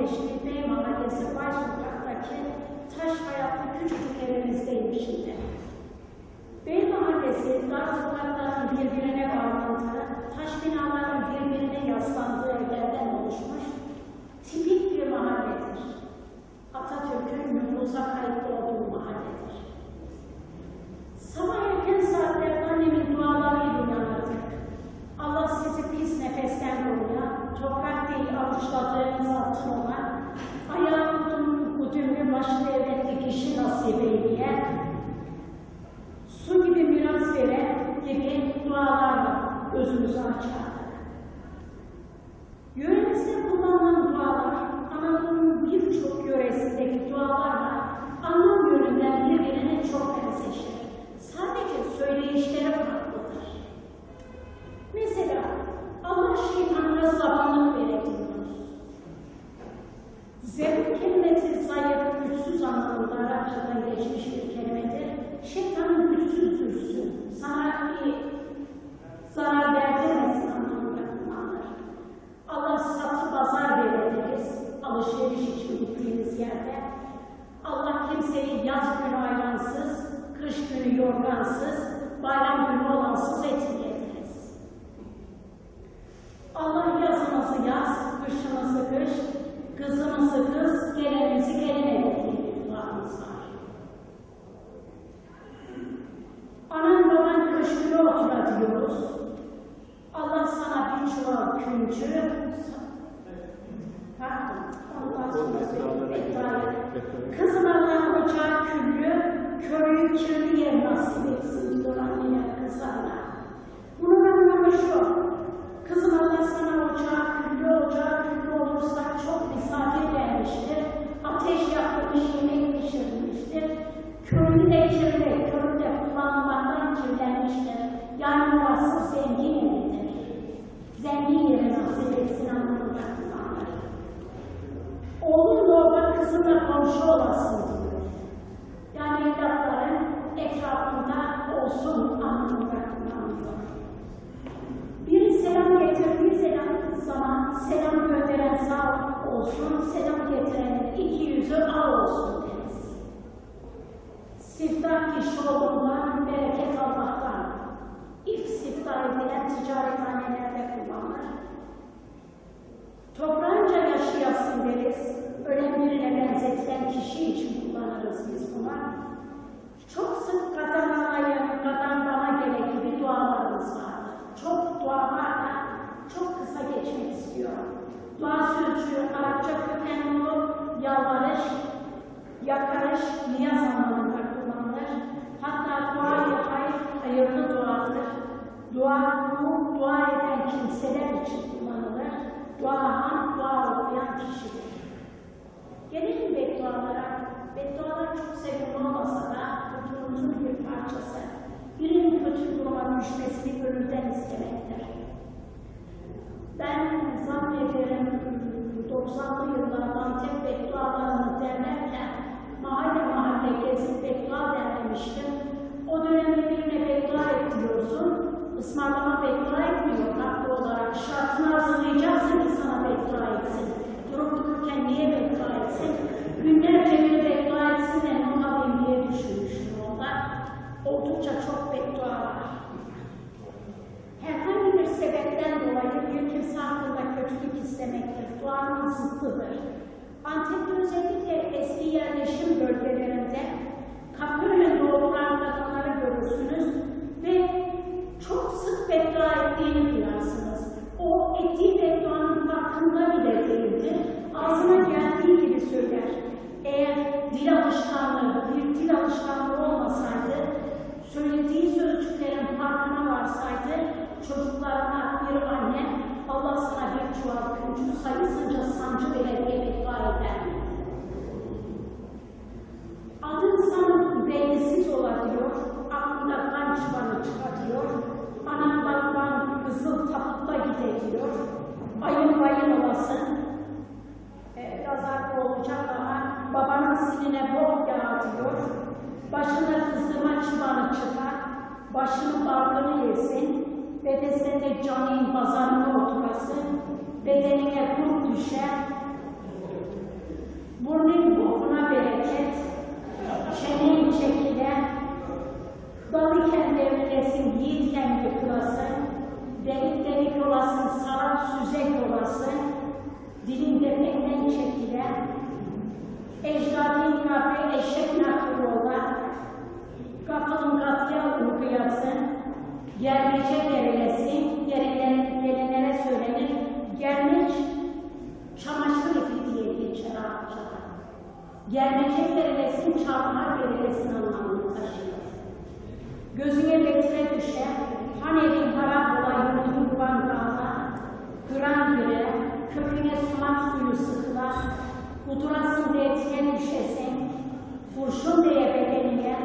15 Bey Mahallesi Baş Sokak'taki taş hayatlı küçücük evimizdeyim şimdi. Bey Mahallesi dar sokakların birbirine bağlantılı, taş binaların birbirine yaslandığı evlerden oluşmuş tipik bir mahalledir. Atatürk'ün nüfusa kayıtlı olduğu mahalledir. Sabah erken saatlerde değil avuçladığınız altın olan, ayağı kudum, kudümlü başlı evletli kişi nasip eyleye, su gibi miras veren gibi dualarla gözümüzü açardık. Yöremizde kullanılan dualar, Anadolu'nun birçok yöresindeki dualarla anlam yönünden birbirine çok benzeşir. Sadece söyleyişleri farklıdır. Mesela Allah şeytanlara zamanlık güçsüz anlamında Arapçadan geçmiş bir kelimedir. Şeytan güçsüzdürsün, sana bir zarar verdirmesin anlamında kullanılır. Allah satı pazar veririz, alışveriş için gittiğimiz yerde. Allah kimseyi yaz günü ayransız, kış günü yorgansız, chorou assim. Dua sözcüğü Arapça kökenli olup yalvarış, yakarış, niyaz anlamında kullanılır. Hatta dua yapay, hayırlı duadır. Dua, bu dua eden kimseler için kullanılır. Duahan, dua okuyan kişidir. Gelelim beddualara. Beddualar çok sevimli olmasa da kültürümüzün bir parçası. Birinin kötü duruma düşmesini gönülden istemektir. Ben zannederim 90'lı yıllarda Antep beddualarını derlerken mahalle mahalle gezip beddua derlemiştim. O dönemde birine beddua ettiriyorsun, ısmarlama beddua etmiyor haklı olarak. Şartını hazırlayacaksın ki sana beddua etsin. Durup dururken niye beddua etsin? Günlerce bir beddua etsin de ne yapayım diye düşünmüştüm orada. Oldukça çok beddua var. Herhangi bir sebepten dolayı bir kimse hakkında kötülük istemektir. Duanın zıttıdır. Antep'te özellikle eski yerleşim bölgelerinde kapıyla doğrulan kadınları görürsünüz ve çok sık beddua ettiğini duyarsınız. O ettiği bedduanın farkında bile değildir. Ağzına geldiği gibi söyler. Eğer dil alışkanlığı, bir dil alışkanlığı olmasaydı, söylediği sözcüklerin farkına varsaydı, çocuklarına bir anne, başının barkını yesin, bedesinde canın pazarına oturasın, bedenine kurt düşer, burnun bokuna bereket, çeneyi çekilen, dalı kendilerine yesin, yiğitken yıkılasın, delik delik olasın verilesi, çarmıha verilesinin anlamını taşıyor. Gözüne betire düşer, Hanerin parabola yurdun yuvan dağlar, Kıran güre, köküne sumak suyu sıkılar, Kudurasın diye etken düşesin, Kurşun diye bedenine,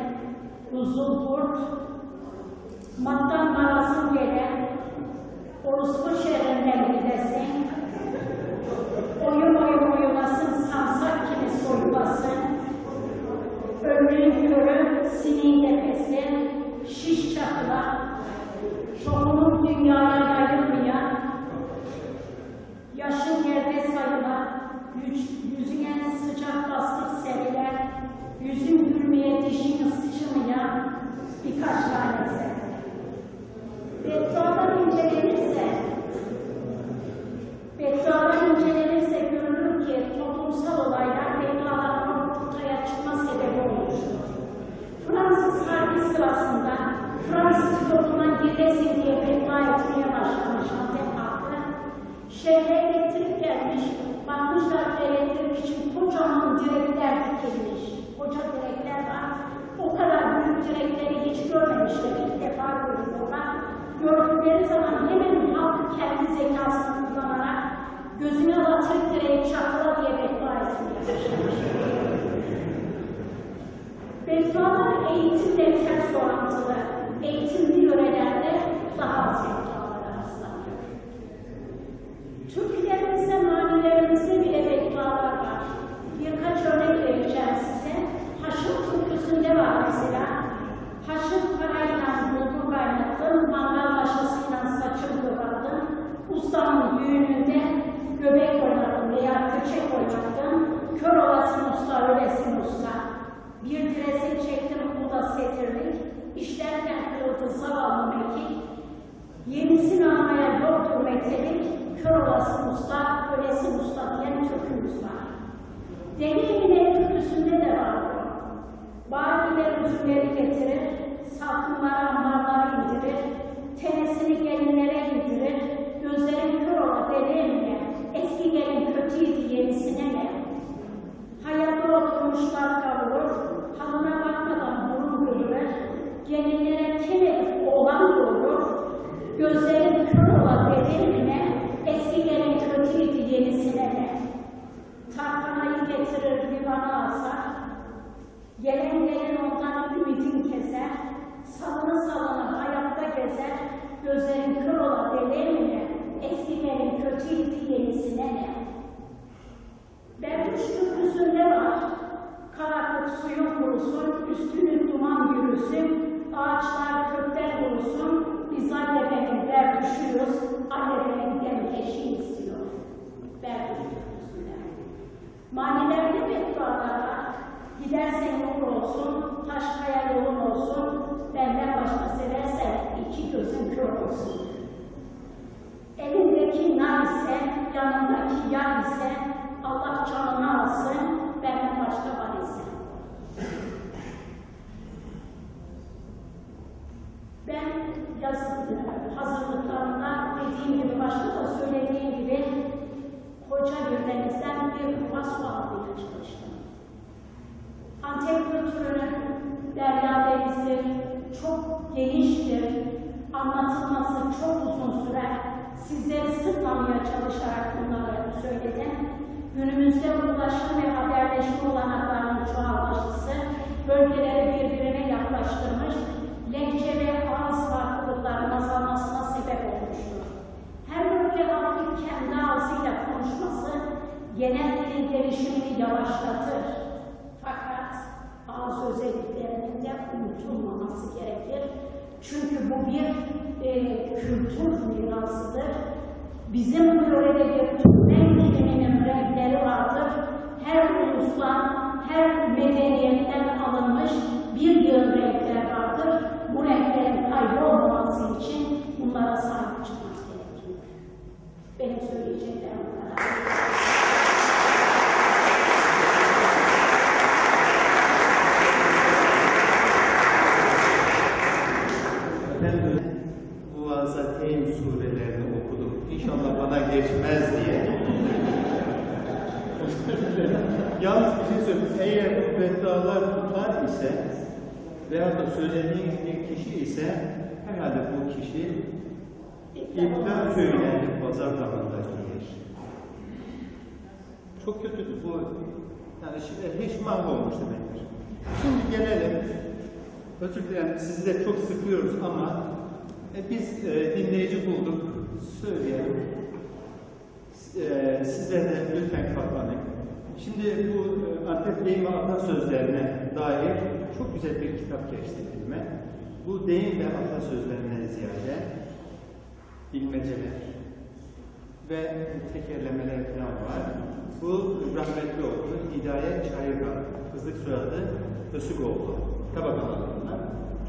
Uzun kurt, Mattan marasın gelen, Orospu şehrinden gidesin, Ömrün körü, sinin tepesi, şiş çakılar, çoğunun dünyaya yayılmayan, yaşın yerde sayılan, yüz, yüzüne sıcak bastık seriler, yüzün gülmeye dişini sıçmayan birkaç tanesi. Orantılı. Eğitimli yörelerde daha az beddualara rastlanıyor. Türklerimizde, manilerimizde bile beddualar var. Birkaç örnek vereceğim size. Haşır türküsünde var mesela. Haşır parayla bulgur kaynattım, mangal maşasıyla saçım kıvırdım. Ustamın düğününde göbek oynadım veya köçek oynattım. Kör olasın usta, ölesin usta. Bir diresin çektim kulda setirlik, kör olasın usta, ölesin usta diyen türkümüz var. Deli Emine türküsünde de var bu. Bariler üzümleri getirir, salkımlara ambarları indirir, tenesini gelinlere yedirir, gözlerin kör ola deli Emine, eski gelin kötüydü yenisine ne? Hayatta oturmuşlar kavurur, halına bakmadan burun görür, gelinlere kemedik oğlan doğurur, gözlerin kör ola gelin kötüydü ne? Tarkanayı getirir divana asar, gelen gelen ondan ümitin keser, salını salını hayatta gezer, gözlerin kör ola bedenine, eski gelin kötüydü yenisine ne? Derviş türküsünde var. Karanlık suyun kurusun, üstünü duman yürüsün, ağaçlar kökler kurusun, biz annebenin der düşüyoruz, annebenin demkeşi istiyor. Beddualar var. Gidersen yol olsun, taş yolun olsun, benden başka seversen iki gözün kör olsun. Elindeki nar yanındaki yar Allah canını alsın, benden başka var. Ben yazı hazırlıklarında dediğim gibi, başta da söylediğim gövdenizden bir kupa su almaya çalıştım. Antep kültürünün derya denizdir, çok geniştir, anlatılması çok uzun sürer. Sizleri sıkmamaya çalışarak bunları söyledim. Günümüzde ulaşım ve haberleşme olanaklarının çoğalması, bölgeleri birbirine yaklaştırmış, lehçe ve ağız farklılıklarının azalmasına genel dilin gelişimini yavaşlatır. Fakat ağız özelliklerinin de unutulmaması gerekir. Çünkü bu bir e, kültür mirasıdır. Bizim yörede bir Türkmen diliminin renkleri vardır. Her ulustan, her medeniyetten alınmış bir yığın renkler vardır. Bu renklerin kaybolmaması için bunlara sahip çıkmak gerekir. Benim söyleyeceklerim bu kadar. Ben de bu vazateyn surelerini okudum. İnşallah bana geçmez diye. Yalnız bir şey söyleyeyim. Eğer bu beddalar tutar ise veya da söylediğin bir kişi ise herhalde bu kişi İptal köylerini pazar damında giyer. Çok kötüdür bu. Yani şimdi hiç mahvolmuş demektir. Şimdi gelelim. Özür dilerim sizi de çok sıkıyoruz ama e, biz e, dinleyici bulduk. Söyleyelim. E, size de lütfen katlanın. Şimdi bu e, Antep deyim ve atasözlerine dair çok güzel bir kitap geçti elime. Bu deyim ve atasözlerinden ziyade bilmeceler ve tekerlemeler falan var. Bu rahmetli oldu. Hidayet Çayırgan. Kızlık soyadı Ösükoğlu. Tabak bunlar.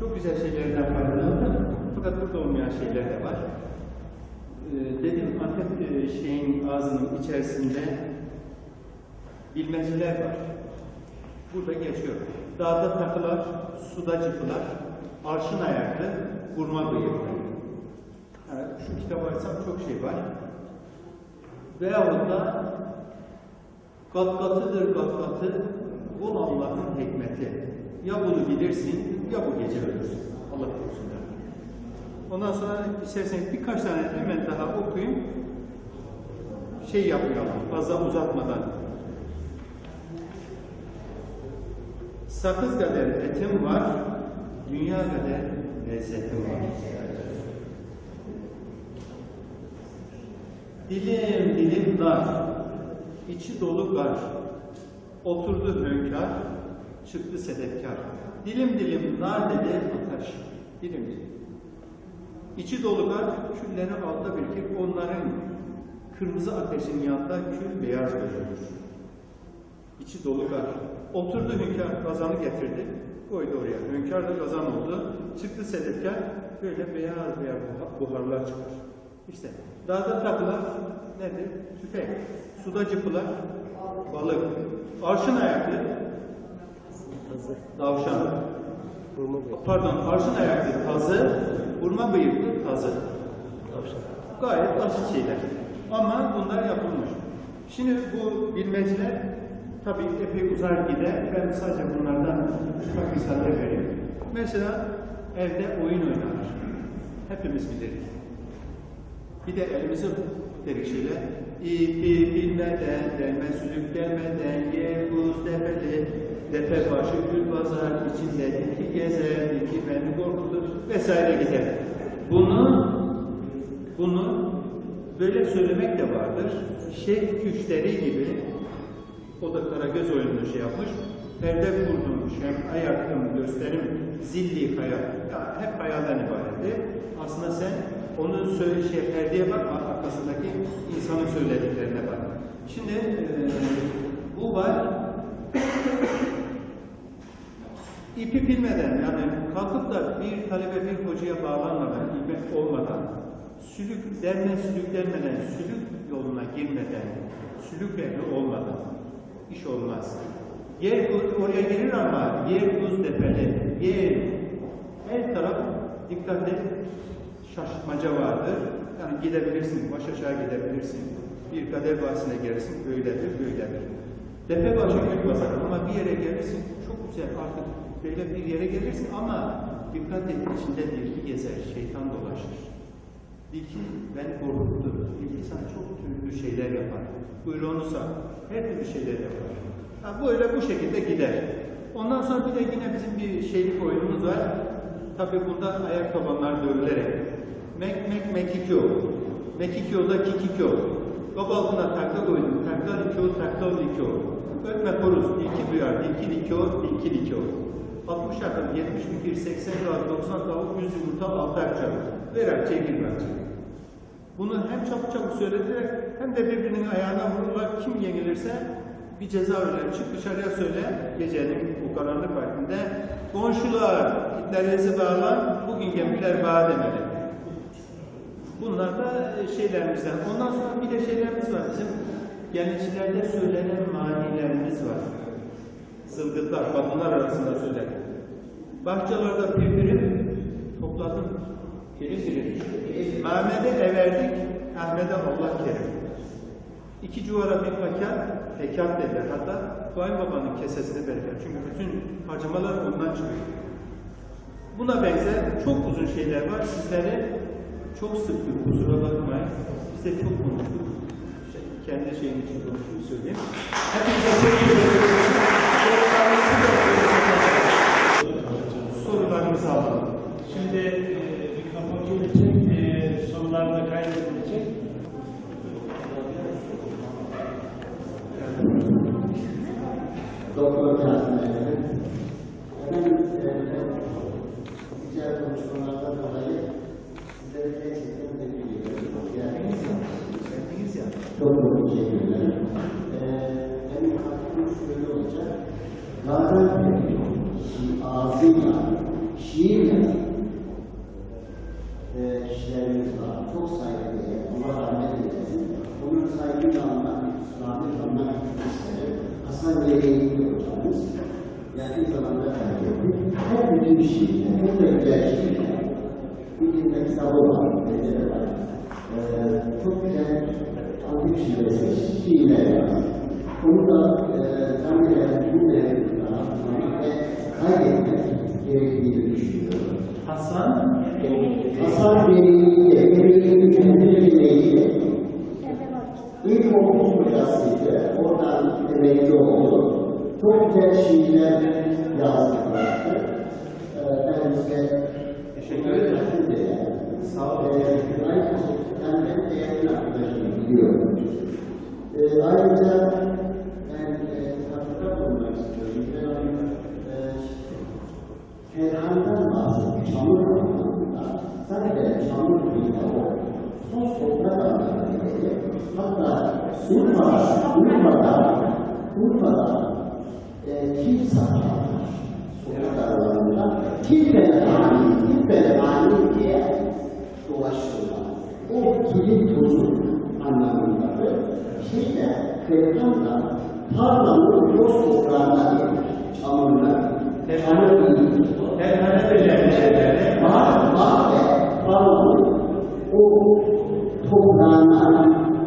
Çok güzel şeylerden faydalandı. Fakat burada olmayan şeyler de var. Ee, dedim Antep şeyin ağzının içerisinde bilmeceler var. Burada geçiyor. Dağda takılar, suda cıpılar, arşın ayaklı, vurma bıyıklı. Yani şu kitap açsam çok şey var. Veyahut da kat-katıdır kat-katı, bu Allah'ın hikmeti. Ya bunu bilirsin, ya bu gece ölürsün. Allah korusun. Ondan sonra isterseniz birkaç tane hemen daha okuyayım. Şey yapmayalım, fazla uzatmadan. Sakız kadar etim var, dünya kadar lezzetim var. Dilim dilim dar, içi dolu gar. Oturdu hünkâr, çıktı sedefkar. Dilim dilim nar dedi ateş. Dilim dilim. İçi dolu gar, külleri altta birikir. Onların kırmızı ateşin yanında kül beyaz görünür. İçi dolu gar. Oturdu hünkâr, kazanı getirdi. Koydu oraya. Hünkâr da kazan oldu. Çıktı sedefkar, böyle beyaz beyaz buharlar çıkar. İşte dağda takılar nedir? Tüfek. Suda cıpılar balık. Arşın ayaklı tavşan. Pardon, arşın ayaklı kazı, vurma bıyıklı kazı. Gayet basit şeyler. Ama bunlar yapılmış. Şimdi bu bilmeciler tabii epey uzar gider. Ben sadece bunlardan birkaç misaller vereyim. Mesela evde oyun oynanır. Hepimiz biliriz. Bir de elimizi dedik şöyle. İpi bilmeden, derme sülük demeden, yer buz defeli, defe başı gül pazar, içinde iki gezer, iki beni korkutur vesaire gider. Bunu, bunu böyle söylemek de vardır. Şeyh güçleri gibi, o da Karagöz oyununu şey yapmış, perde kurdum, şem, ayaktım, gösterim, zilli hayal. Ya, hep hayalden ibaretti. Aslında sen onun söyle şey perdeye bak, arkasındaki insanın söylediklerine bak. Şimdi e, bu var. İpi bilmeden yani kalkıp da bir talebe bir hocaya bağlanmadan, ilmek olmadan, sülük derme sülük denmeden, sülük yoluna girmeden, sülük ehli olmadan iş olmaz. Yer oraya gelir ama yer buz tepeli, yer her taraf dikkat et şaşırtmaca vardır. Yani gidebilirsin, baş aşağı gidebilirsin. Bir kader bahsine gelirsin, böyledir, böyledir. Tepe başı gül basar ama bir yere gelirsin, çok güzel artık böyle bir yere gelirsin ama dikkat et içinde dilki gezer, şeytan dolaşır. Dilki beni korkuttu, dilki sana çok türlü şeyler yapar. Kuyruğunu her türlü şeyler yapar. Ha, böyle bu şekilde gider. Ondan sonra bir de yine bizim bir şeylik oyunumuz var. Tabi bunda ayak tabanlar dövülerek. Mek mek mekikyo. Mekikyo da kikikyo. Babalına takla koydum. Takla likyo, takla likyo. Ötme koruz. Dilki duyar. Dilki likyo, dilki likyo. 60 akım, 70 fikir, 80 rahat, 90 tavuk, 100 yumurta, 6 akçam. Verer, çekil bence. Bunu hem çabuk çabuk söylediler hem de birbirinin ayağına vururlar. Kim yenilirse bir ceza verir. Çık dışarıya söyle gecenin bu karanlık vaktinde. Komşular, itlerinizi bağlan, bugün gemiler bağ demeli. Bunlar da şeylerimizden. Ondan sonra bir de şeylerimiz var bizim. Gençlerde söylenen manilerimiz var. Zılgıtlar, kadınlar arasında söyler. Bahçelerde pirpirim topladım. Piri piri. Mehmet'e everdik, Ahmet'e Allah kerim. İki cuvara bir pekat, pekat derler. Hatta kayınbabanın kesesine bereket. Çünkü bütün harcamalar ondan çıkıyor. Buna benzer çok uzun şeyler var. Sizlere çok sıktık, kusura bakmayın. Biz de çok konuştuk. Kendi şeyim için konuştuğumu söyleyeyim. Hepinize teşekkür ederim. Da Sorularımızı alalım. Şimdi e, mikrofon gelecek, e, sorular da kaydedilecek. Doktor Kazım Efendi. Efendim, e, güzel konuşmalardan dolayı Şi- ağzıyla, şiirle e, kişilerimiz var. Çok saygıdeğer. Allah rahmet eylesin. Onun saygıyla anmak, rahmet anmak isterim. Hasan Yere'yi hocamız. Yakın zamanda kaybettik. Her bütün şiirler, çok da güzel. Bir dilde kitabı var, bende de var. E, çok güzel antik şiirler, şiirler var. Onu da e, zannederim bilmeyen Hasan, Hasan Bey'in de, Bey'in kendileriyle ilkokul hocasıydı. Oradan emekli oldu. Çok güzel şiirler yazdılardı. Hatta Urfa'da, Urfa'da, Urfa'da e, kil satarlar. Sokak aralarında. Kilbele hani, kilbele hani diye dolaşıyorlar. O kilin tozu anlamındadır. Şeyde, Ferhan'da tarlanın yoz toprağına gelir. Çamuruna. Çamur değil. Her şeylerle Var, var ve Allah'ın o toprağına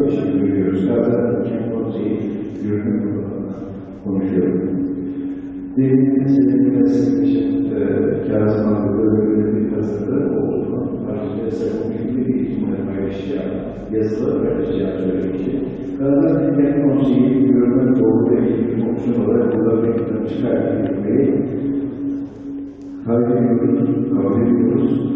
teşekkür ediyoruz. Gaziantep Kim Konseyi Yürütme Kurulu'na konuşuyorum. Demin senin meslektaşın e, Kazım böyle bir hazırda olduğunu, ayrıca savunmuşum bir eğitimle paylaşacağım, yazılı paylaşacağım söylemişti. Gaziantep Kim Konseyi Yürütme Kurulu ve Eğitim Komisyonu olarak burada bir kitabı çıkartmayı kaydediyoruz, kabul ediyoruz.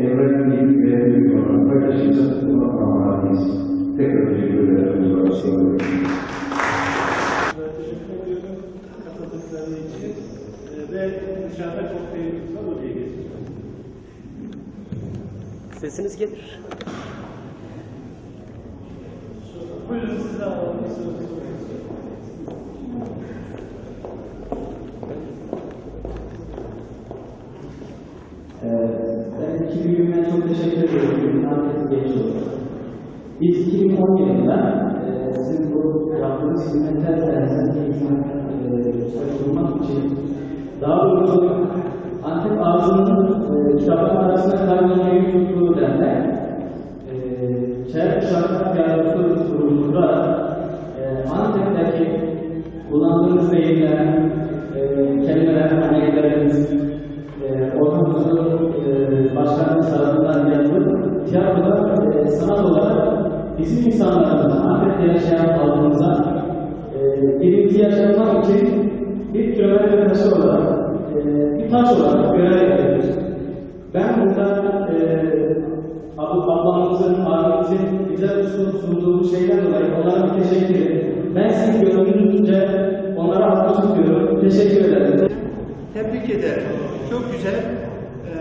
Evren değil ve büyük olan paylaşırsak buna amalıyız. Tekrar teşekkür ederim. Olun. teşekkür ediyorum katıldıkları için ve dışarıda çok keyifli oraya geçeceğim. Sesiniz gelir. Buyurun size alalım. Sözü. Ee, Ben iki büyüğüme çok teşekkür ediyorum. Ünlü genç olarak. Biz 2010 yılında e, sizin bu yaptığınız hizmetler sayesinde insan e, bulmak için daha doğrusu Antep ağzının e, kitapların arasında kaybolmayı bizim insanlarımıza, Antep'te yaşayan halkımıza e, yaşamak için bir kilometre taşı olarak, e, bir taş olarak görev yapıyoruz. Ben burada e, Abu ablamızın, abimizin bize sunduğu şeyler dolayı onlara bir teşekkür ederim. Ben sizin gönlünüzce onlara hakkı tutuyorum. Teşekkür ederim. Tebrik ederim. Çok güzel. Ee,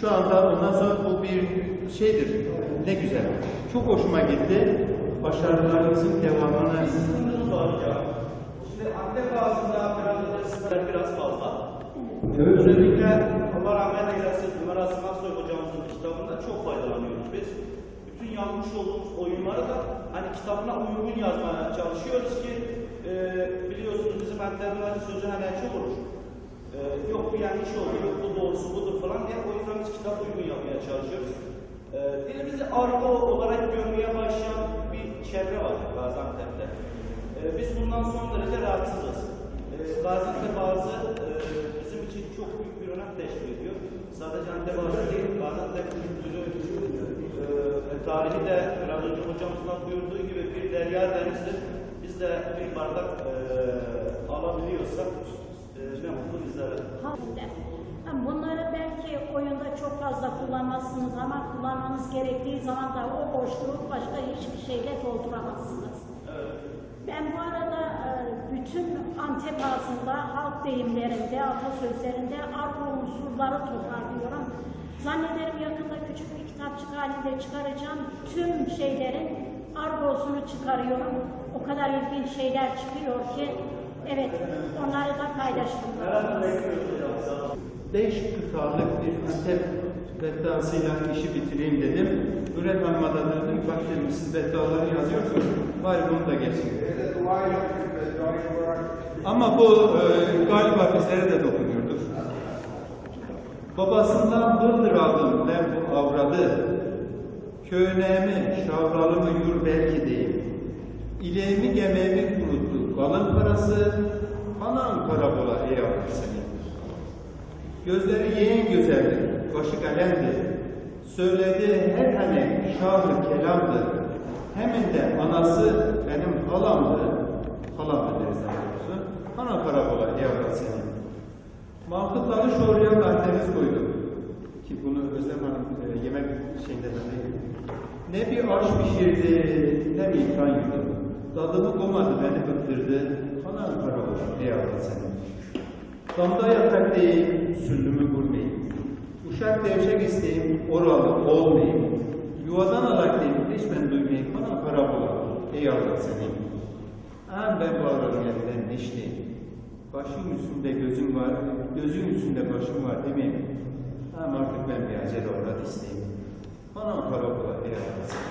şu anda ondan sonra bu bir şeydir. Ne güzel. Çok hoşuma gitti. Başarılarınızın devamını Şimdi Antep ağzında biraz biraz fazla. Evet. Özellikle Allah rahmet eylesin Ömer Asım Aksoy hocamızın kitabından çok faydalanıyoruz biz. Bütün yazmış olduğumuz oyunları da hani kitabına uygun yazmaya çalışıyoruz ki e, biliyorsunuz bizim Antep'in acı sözü hemen çok olur. E, yok bu yanlış oldu, yok bu doğrusu budur falan diye o yüzden biz kitap uygun yapmaya çalışıyoruz. E, dilimizi argo olarak görmeye başlayan bir çevre var Gaziantep'te. E, biz bundan son derece rahatsızız. E, Gaziantep bazı e, bizim için çok büyük bir önem teşkil ediyor. Sadece Antep ağzı değil, Gaziantep kültürü, e, tarihi de biraz önce hocamızın buyurduğu gibi bir derya denizdir. Biz de bir bardak e, alabiliyorsak e, ne mutlu bizlere. Halinde. Bunları belki oyunda çok fazla kullanmazsınız ama kullanmanız gerektiği zaman da o boşluğu başka hiçbir şeyle dolduramazsınız. Ben bu arada e, bütün Antep ağzında, halk deyimlerinde, atasözlerinde argo unsurları toparlıyorum. Zannederim yakında küçük bir kitapçık halinde çıkaracağım. Tüm şeylerin argosunu çıkarıyorum. O kadar ilginç şeyler çıkıyor ki, evet onları da paylaştım. Beş kıtalık bir Antep beddaasıyla işi bitireyim dedim. Hanım'a da dedim, bak dedim siz beddaları yazıyorsunuz, bari bunu da geçin. Ama bu e, galiba bizlere de dokunuyordur. Babasından hırdır aldım ben bu avradı. Köyneğimi, şavralımı yur belki değil. İleğimi gemeğimi kuruttu. Kalın parası, anan karabola ey avrat seni. Gözleri yeğen güzeldir, başı kalemdir. Söylediği her hani şahı kelamdır. Hemen de anası benim halamdı. Halam da deriz daha doğrusu. Ana karabola yavrum senin. Mantıkları şoraya Karakteniz koydum. Ki bunu Özlem Hanım e, yemek şeyinde de değil. Ne bir aş pişirdi, ne bir ikram yedi. Tadımı komadı, beni bıktırdı. Ana karabola yavrum senin. Damda yatak değil, süllümü vurmayın. Uşak devşek isteyim, oralı olmayayım. Yuvadan alak değil, hiç ben duymayayım. Bana para bula, ey Allah seni. Ağam ben bu arabanın elinden neşliyim. Başım üstünde gözüm var, gözüm üstünde başım var değil mi? Ağam artık ben bir acele uğrat isteyeyim. Bana para bula, ey Allah seni.